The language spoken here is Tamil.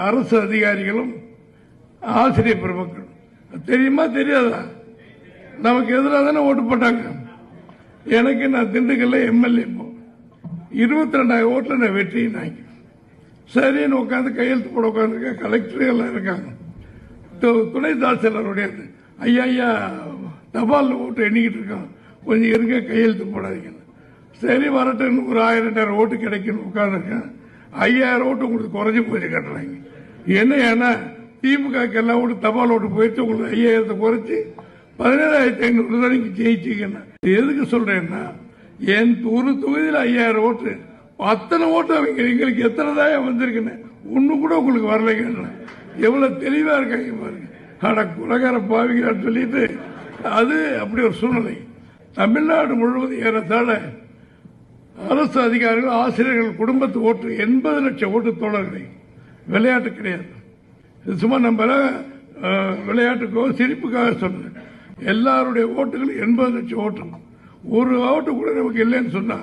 அரசு அதிகாரிகளும் ஆசிரியர் பெருமக்கள் தெரியுமா தெரியாதா? நமக்கு எதிராக தானே ஓட்டு போட்டாங்க. எனக்கு நான் திண்டுக்கல்ல எம்எல்ஏ இப்போ இருபத்தி ரெண்டாயிரம் ஓட்டுல நான் வெற்றினாங்க சரின்னு உட்காந்து கையெழுத்து போட உட்காந்துருக்க கலெக்டர் எல்லாம் இருக்காங்க. து- துணை தாசில்தாருடைய ஐயா ஐயா தபால் ஓட்டு எண்ணிக்கிட்டு இருக்கோம் கொஞ்சம் இருக்க கையெழுத்து போடாதீங்க. சரி வரட்டும் ஒரு ஆயிரம் ரெண்டாயிரம் ஓட்டு கிடைக்குன்னு உட்காந்துருக்கேன் ஐயாயிரம் ஓட்டு உங்களுக்கு குறைஞ்சு போச்சு கட்டுறாங்க என்ன ஏன்னா திமுக எல்லாம் ஓட்டு தபால் ஓட்டு போயிட்டு உங்களுக்கு ஐயாயிரத்தை குறைச்சி பதினேழாயிரத்தி ஐநூறு தான் நீங்க எதுக்கு சொல்றேன்னா என் ஒரு தொகுதியில் ஐயாயிரம் ஓட்டு அத்தனை ஓட்டு அவங்க எங்களுக்கு எத்தனை தான் வந்திருக்குன்னு ஒண்ணு கூட உங்களுக்கு வரலைங்க எவ்வளவு தெளிவா இருக்காங்க பாருங்க. அட குலகார பாவிக்கிறான்னு சொல்லிட்டு அது அப்படி ஒரு சூழ்நிலை. தமிழ்நாடு முழுவதும் ஏறத்தாழ அரசு அதிகாரிகள் ஆசிரியர்கள் குடும்பத்து ஓட்டு எண்பது லட்சம் ஓட்டு தோழர்களை. விளையாட்டு கிடையாது. இது சும்மா நம்ம விளையாட்டுக்கோ சிரிப்புக்காக சொல்றேன் எல்லாருடைய ஓட்டுகள் எண்பது லட்சம் ஓட்டு. ஒரு ஓட்டு கூட நமக்கு இல்லைன்னு சொன்னா